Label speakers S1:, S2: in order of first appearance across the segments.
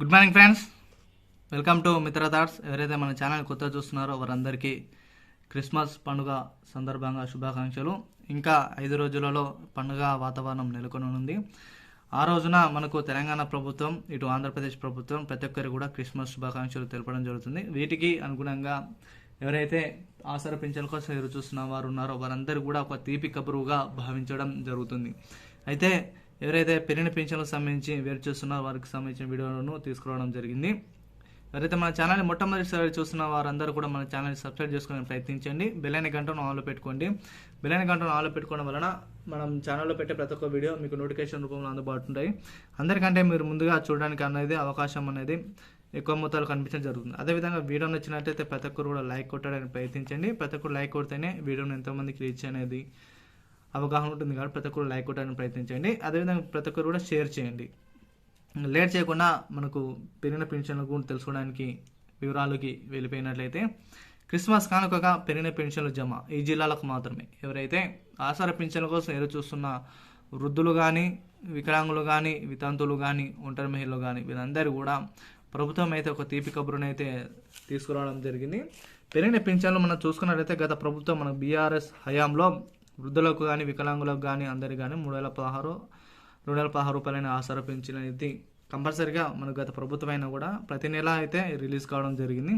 S1: Good morning friends welcome to Mitra thoughts ఎవరైతే మన channel కొత్త చూస్తున్నారో వారందరికీ క్రిస్మస్ పండుగ సందర్భంగా శుభాకాంక్షలు. ఇంకా ఐదు రోజులలో పండుగ వాతావరణం నెలకొని ఉంది ఆ రోజున మనకు తెలంగాణ ప్రభుత్వం ఇటు ఆంధ్రప్రదేశ్ ప్రభుత్వం ప్రతి ఒక్కరికి కూడా క్రిస్మస్ శుభాకాంక్షలు తెలపడం జరుగుతుంది. వీటికి అనుగుణంగా ఎవరైతే ఆసర పింఛన్ కోసం ఎదురు చూస్తున్న వారు ఉన్నారో వారందరూ కూడా ఒక తీపి కబురుగా భావించడం జరుగుతుంది. అయితే ఎవరైతే పెరిగిన పెన్షన్లకు సంబంధించి వేరు చూస్తున్నారో వారికి సంబంధించిన వీడియోలను తీసుకురావడం జరిగింది. ఎవరైతే మన ఛానల్ని మొట్టమొదటిసారి చూస్తున్న వారందరూ కూడా మన ఛానల్ని సబ్స్క్రైబ్ చేసుకోవడానికి ప్రయత్నించండి. బెల్లైన గంటను ఆన్లో పెట్టుకోండి. బెల్లైన గంటను ఆన్లో పెట్టుకోవడం వలన మనం ఛానల్లో పెట్టే ప్రతి ఒక్క వీడియో మీకు నోటిఫికేషన్ రూపంలో అందుబాటు ఉంటాయి అందరికంటే మీరు ముందుగా చూడడానికి అనేది అవకాశం అనేది ఎక్కువ మొత్తాలు కనిపించడం జరుగుతుంది. అదేవిధంగా వీడియో నచ్చినట్లయితే ప్రతి ఒక్కరు కూడా లైక్ కొట్టడానికి ప్రయత్నించండి. ప్రతి ఒక్కరు లైక్ కొడితేనే వీడియోని ఎంతోమందికి రీచ్ అనేది అవగాహన ఉంటుంది కాబట్టి ప్రతి ఒక్కరు లైక్ కొట్టడానికి ప్రయత్నించండి. అదేవిధంగా ప్రతి ఒక్కరు కూడా షేర్ చేయండి. లేట్ చేయకుండా మనకు పెరిగిన పెన్షన్ల గురించి తెలుసుకోవడానికి వివరాలకి వెళ్ళిపోయినట్లయితే క్రిస్మస్ కానుకగా పెరిగిన పెన్షన్ల జమ ఈ జిల్లాలకు మాత్రమే. ఎవరైతే ఆసార పెన్షన్ల కోసం ఎదురు చూస్తున్న వృద్ధులు కానీ వికలాంగులు కానీ వితంతులు కానీ ఒంటరి మహిళలు కానీ వీరందరూ కూడా ప్రభుత్వం అయితే ఒక తీపి కబురుని అయితే తీసుకురావడం జరిగింది. పెరిగిన పెన్షన్లు మనం చూసుకున్నట్లయితే గత ప్రభుత్వం మన బీఆర్ఎస్ హయాంలో వృద్ధులకు కానీ వికలాంగులకు కానీ అందరికి కానీ మూడు వేల పదహారు రెండు వేల పదహారు రూపాయలని ఆసర పెంచిన ఇది కంపల్సరిగా మనకు గత ప్రభుత్వం అయినా కూడా ప్రతి నెల అయితే రిలీజ్ కావడం జరిగింది.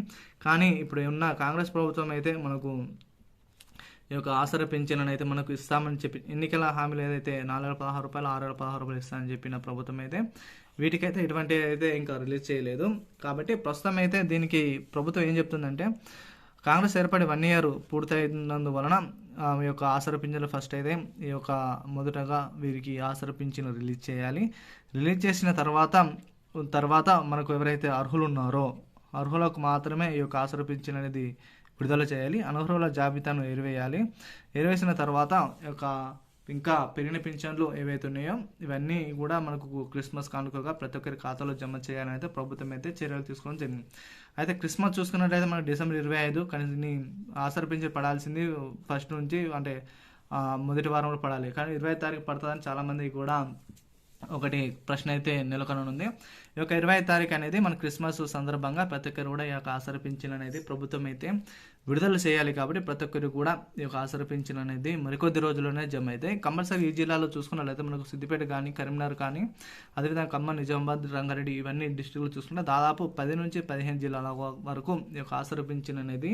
S1: కానీ ఇప్పుడు ఉన్న కాంగ్రెస్ ప్రభుత్వం అయితే మనకు ఈ యొక్క ఆసర పెన్షన్ అయితే మనకు ఇస్తామని చెప్పి ఎన్నికల హామీలు ఏదైతే నాలుగు వేల పదహారు రూపాయలు ఆరు వేల పదహారు రూపాయలు ఇస్తామని చెప్పిన ప్రభుత్వం అయితే వీటికైతే ఎటువంటి అయితే ఇంకా రిలీజ్ చేయలేదు. కాబట్టి ప్రస్తుతం అయితే దీనికి ప్రభుత్వం ఏం చెప్తుందంటే కాంగ్రెస్ ఏర్పడి వన్ ఇయర్ పూర్తయినందువలన ఆ ఈ యొక్క ఆసర పింఛన్లు ఫస్ట్ అయితే ఈ యొక్క మొదటగా వీరికి ఆసర పింఛను రిలీజ్ చేయాలి. రిలీజ్ చేసిన తర్వాత తర్వాత మనకు ఎవరైతే అర్హులు ఉన్నారో అర్హులకు మాత్రమే ఈ యొక్క ఆసర పింఛన్ అనేది విడుదల చేయాలి. అనర్హుల జాబితాను ఎరివేయాలి ఎరివేసిన తర్వాత ఈ యొక్క ఇంకా పెరిగిన పింఛన్లు ఏవైతే ఉన్నాయో ఇవన్నీ కూడా మనకు క్రిస్మస్ కానుకగా ప్రతి ఒక్కరి ఖాతాలో జమ చేయాలని అయితే ప్రభుత్వం అయితే చర్యలు తీసుకోవడం జరిగింది. అయితే క్రిస్మస్ చూసుకున్నట్లయితే మనకు డిసెంబర్ ఇరవై ఐదు కానీ ఆసర పింఛన్ పడాల్సింది ఫస్ట్ నుంచి అంటే మొదటి వారంలో పడాలి. కానీ ఇరవై తారీఖు పడుతుందని చాలామంది కూడా ఒకటి ప్రశ్న అయితే నెలకొననుంది. ఈ యొక్క ఇరవై తారీఖు అనేది మన క్రిస్మస్ సందర్భంగా ప్రతి ఒక్కరు కూడా ఈ యొక్క ఆసర అనేది ప్రభుత్వం అయితే విడుదల చేయాలి కాబట్టి ప్రతి ఒక్కరు కూడా ఈ యొక్క ఆసర అనేది మరికొద్ది రోజుల్లోనే జమ అవుతాయి కంపల్సరీ ఈ జిల్లాలో చూసుకున్నట్లయితే మనకు సిద్దిపేట కానీ కరీంనగర్ కానీ అదేవిధంగా ఖమ్మం నిజామాబాద్ రంగారెడ్డి ఇవన్నీ డిస్టిక్లు చూసుకుంటే దాదాపు పది నుంచి పదిహేను జిల్లాల వరకు ఈ యొక్క ఆసర అనేది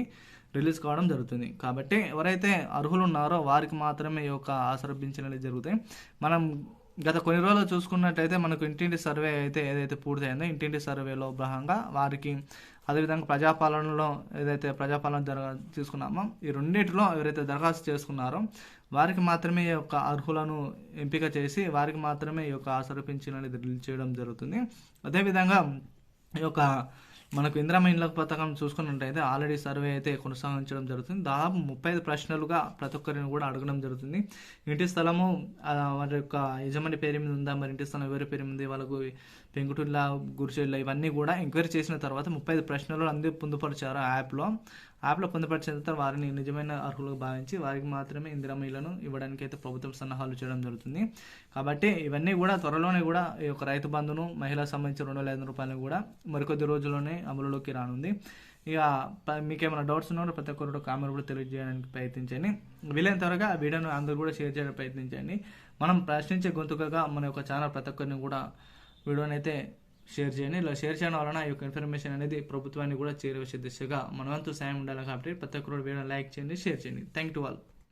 S1: రిలీజ్ కావడం జరుగుతుంది. కాబట్టి ఎవరైతే అర్హులు ఉన్నారో వారికి మాత్రమే ఈ యొక్క ఆసర జరుగుతాయి. మనం గత కొన్ని రోజులు చూసుకున్నట్టయితే మనకు ఇంటింటి సర్వే అయితే ఏదైతే పూర్తయిందో ఇంటింటి సర్వేలో భాగంగా వారికి అదేవిధంగా ప్రజాపాలనలో ఏదైతే ప్రజాపాలన జరగ తీసుకున్నామో ఈ రెండింటిలో ఎవరైతే దరఖాస్తు చేసుకున్నారో వారికి మాత్రమే ఈ యొక్క అర్హులను ఎంపిక చేసి వారికి మాత్రమే ఈ యొక్క ఆసర అనేది రిలీజ్ చేయడం జరుగుతుంది. అదేవిధంగా ఈ యొక్క మనకు ఇందిరమ్మ ఇండ్ల పథకం చూసుకున్నట్టయితే ఆల్రెడీ సర్వే అయితే కొనసాగించడం జరుగుతుంది. దాదాపు ముప్పై ఐదు ప్రశ్నలుగా ప్రతి ఒక్కరిని కూడా అడగడం జరుగుతుంది. ఇంటి స్థలము వారి యొక్క యజమాని పేరు మీద ఉందా మరి ఇంటి స్థలం ఎవరి పేరు మీద ఉంది వాళ్ళకు పెంకుటిల్లా గురిచెళ్ళ ఇవన్నీ కూడా ఎంక్వైరీ చేసిన తర్వాత ముప్పై ఐదు ప్రశ్నలు అందరూ పొందుపరిచారు ఆ యాప్లో యాప్లో పొందుపరిచేంత వారిని నిజమైన అర్హులుగా భావించి వారికి మాత్రమే ఇందిరమ్మ ఇళ్ళను ఇవ్వడానికి అయితే ప్రభుత్వం సన్నాహాలు చేయడం జరుగుతుంది. కాబట్టి ఇవన్నీ కూడా త్వరలోనే కూడా ఈ యొక్క రైతు బంధును మహిళలకు సంబంధించిన రెండు వేల ఐదు రూపాయలు కూడా మరికొద్ది రోజుల్లోనే అమలులోకి రానుంది. ఇక మీకేమైనా డౌట్స్ ఉన్నా ప్రతి ఒక్కరు కామెంట్ కూడా తెలియజేయడానికి ప్రయత్నించండి. వీలైన త్వరగా ఆ వీడియోను అందరూ కూడా షేర్ చేయడానికి ప్రయత్నించండి. మనం ప్రశ్నించే గొంతుకగా మన యొక్క ఛానల్ ప్రతి ఒక్కరిని కూడా వీడియోని అయితే షేర్ చేయండి. ఇలా షేర్ చేయడం వలన ఈ యొక్క ఇన్ఫర్మేషన్ అనేది ప్రభుత్వాన్ని కూడా చేరవేసే దిశగా మనవంతు సాయం ఉండాలి కాబట్టి ప్రతి ఒక్కరు వీడియో లైక్ చేయండి షేర్ చేయండి. Thank to all.